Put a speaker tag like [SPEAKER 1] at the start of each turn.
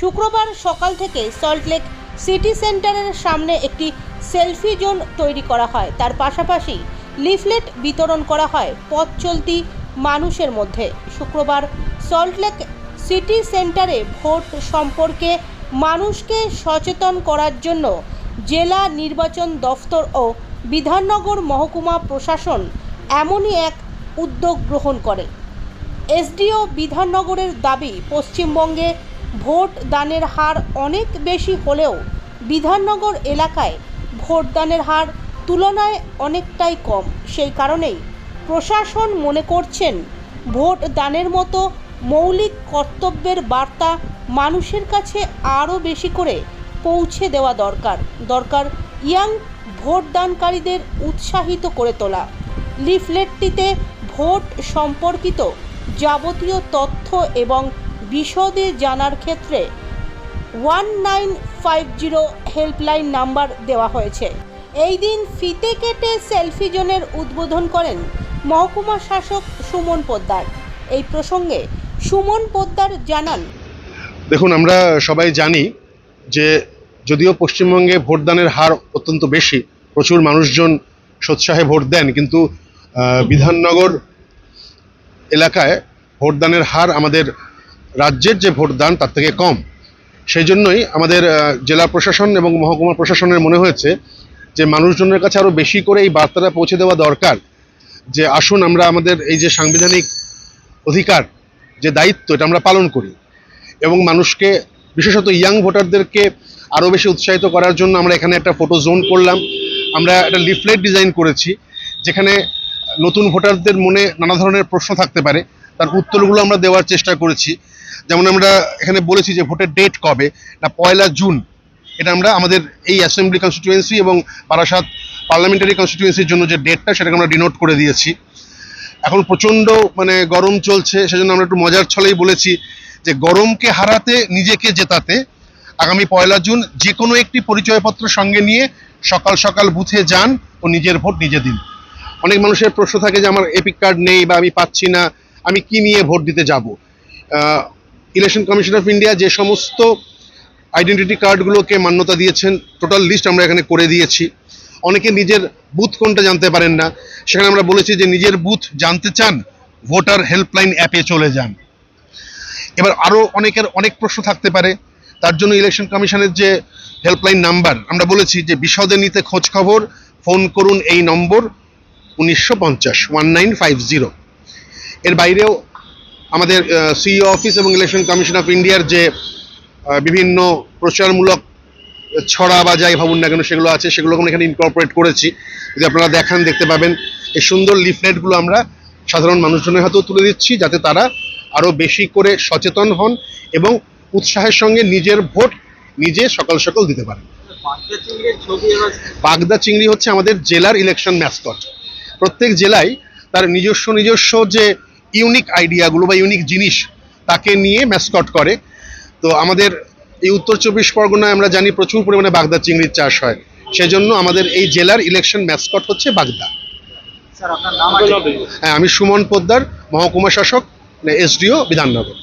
[SPEAKER 1] শুক্রবার সকাল থেকে সল্টলেক সিটি সেন্টারের সামনে একটি সেলফি জোন তৈরি করা হয়। তার পাশাপাশি লিফলেট বিতরণ করা হয় পথ চলতি মানুষের মধ্যে। শুক্রবার সল্টলেক সিটি সেন্টারে ভোট সম্পর্কে মানুষকে সচেতন করার জন্য জেলা নির্বাচন দফতর ও বিধাননগর মহকুমা প্রশাসন এমনই এক উদ্যোগ গ্রহণ করে। এসডিও বিধাননগরের দাবি, পশ্চিমবঙ্গে ভোট দানের হার অনেক বেশি হলেও বিধাননগর এলাকায় ভোটদানের হার তুলনায় অনেকটাই কম। সেই কারণেই প্রশাসন মনে করছেন ভোট দানের মতো মৌলিক কর্তব্যের বার্তা মানুষের কাছে আরও বেশি করে পৌঁছে দেওয়া দরকার। দরকার ইয়াং ভোটদানকারীদের উৎসাহিত করে তোলা। লিফলেটটিতে ভোট সম্পর্কিত যাবতীয় তথ্য এবং বিশদে জানার ক্ষেত্রে one nine five zero helpline number দেওয়া হয়েছে। এই দিন ফিতে কেটে সেলফি জোনের উদ্বোধন করেন মহকুমা শাসক সুমন পোদ্দার। এই প্রসঙ্গে সুমন পোদ্দার জানান,
[SPEAKER 2] দেখুন, আমরা সবাই জানি যে যদিও পশ্চিমবঙ্গে ভোটদানের হার অত্যন্ত বেশি, প্রচুর মানুষজন সোৎসাহে ভোট দেন, কিন্তু বিধাননগর এলাকায় ভোটদানের হার আমাদের রাজ্যের যে ভোটদান তার থেকে কম। সেই জন্যই আমাদের জেলা প্রশাসন এবং মহকুমা প্রশাসনের মনে হয়েছে যে মানুষজনের কাছে আরও বেশি করে এই বার্তাটা পৌঁছে দেওয়া দরকার। যে আসুন আমরা আমাদের এই যে সাংবিধানিক অধিকার, যে দায়িত্ব, এটা আমরা পালন করি। এবং মানুষকে, বিশেষত ইয়াং ভোটারদেরকে আরও বেশি উৎসাহিত করার জন্য আমরা এখানে একটা ফটো জোন করলাম। আমরা একটা লিফলেট ডিজাইন করেছি, যেখানে নতুন ভোটারদের মনে নানা ধরনের প্রশ্ন থাকতে পারে। তার উত্তরগুলো আমরা দেওয়ার চেষ্টা করেছি। যেমন আমরা এখানে বলেছি যে ভোটের ডেট কবে? না, পয়লা জুন। এটা আমরা আমাদের এই অ্যাসেম্বলি কনস্টিটিউয়েন্সি এবং বারাসাত পার্লামেন্টারি কনস্টিটিউয়েন্সির জন্য যে ডেটটা সেটাকে আমরা ডিনোট করে দিয়েছি। এখন প্রচণ্ড মানে গরম চলছে, সেজন্য আমরা একটু মজার ছলেই বলেছি যে গরমকে হারাতে, নিজেকে জেতাতে আগামী পয়লা জুন যে কোনো একটি পরিচয়পত্র সঙ্গে নিয়ে সকাল সকাল বুথে যান ও নিজের ভোট নিজে দিন। অনেক মানুষের প্রশ্ন থাকে যে আমার এপিক কার্ড নেই বা আমি পাচ্ছি না, আমি কি নিয়ে ভোট দিতে যাব? ইলেকশন কমিশন অফ ইন্ডিয়া যে সমস্ত আইডেন্টিটি কার্ডগুলোকে মান্যতা দিয়েছেন টোটাল লিস্ট আমরা এখানে করে দিয়েছি। অনেকে নিজের বুথ কোনটা জানতে পারেন না। সেখানে আমরা বলেছি যে নিজের বুথ জানতে চান ভোটার হেল্পলাইন অ্যাপে চলে যান। এবার আরও অনেকের অনেক প্রশ্ন থাকতে পারে। তার জন্য ইলেকশন কমিশনের যে হেল্পলাইন নাম্বার আমরা বলেছি যে বিশদে নিতে খোঁজ খবর ফোন করুন এই নম্বর উনিশশো পঞ্চাশ ওয়ান নাইন ফাইভ জিরো এর বাইরেও আমাদের সিইও অফিস এবং ইলেকশন কমিশন অফ ইন্ডিয়ার যে বিভিন্ন প্রচারমূলক ছড়া বা যাই ভাবুন না কেন সেগুলো আছে সেগুলো আমরা এখানে ইনকর্পোরেট করেছি। যদি আপনারা দেখান দেখতে পাবেন এই সুন্দর লিফলেটগুলো আমরা সাধারণ মানুষজনের হাতেও তুলে দিচ্ছি যাতে তারা আরও বেশি করে সচেতন হন এবং উৎসাহের সঙ্গে নিজের ভোট নিজে সকাল সকাল দিতে পারেন। বাগদা চিংড়ি হচ্ছে আমাদের জেলার ইলেকশন ম্যাসকট প্রত্যেক জেলায় তার নিজস্ব নিজস্ব যে ইউনিক আইডিয়াগুলো বা ইউনিক জিনিস তাকে নিয়ে ম্যাসকট করে। তো আমাদের এই উত্তর চব্বিশ পরগনায় আমরা জানি প্রচুর পরিমাণে বাগদা চিংড়ির চাষ হয়। সেজন্য আমাদের এই জেলার ইলেকশন ম্যাসকট হচ্ছে বাগদা।
[SPEAKER 3] নাম
[SPEAKER 2] হ্যাঁ আমি সুমন পোদ্দার মহকুমা শাসক এসডিও বিধাননগর।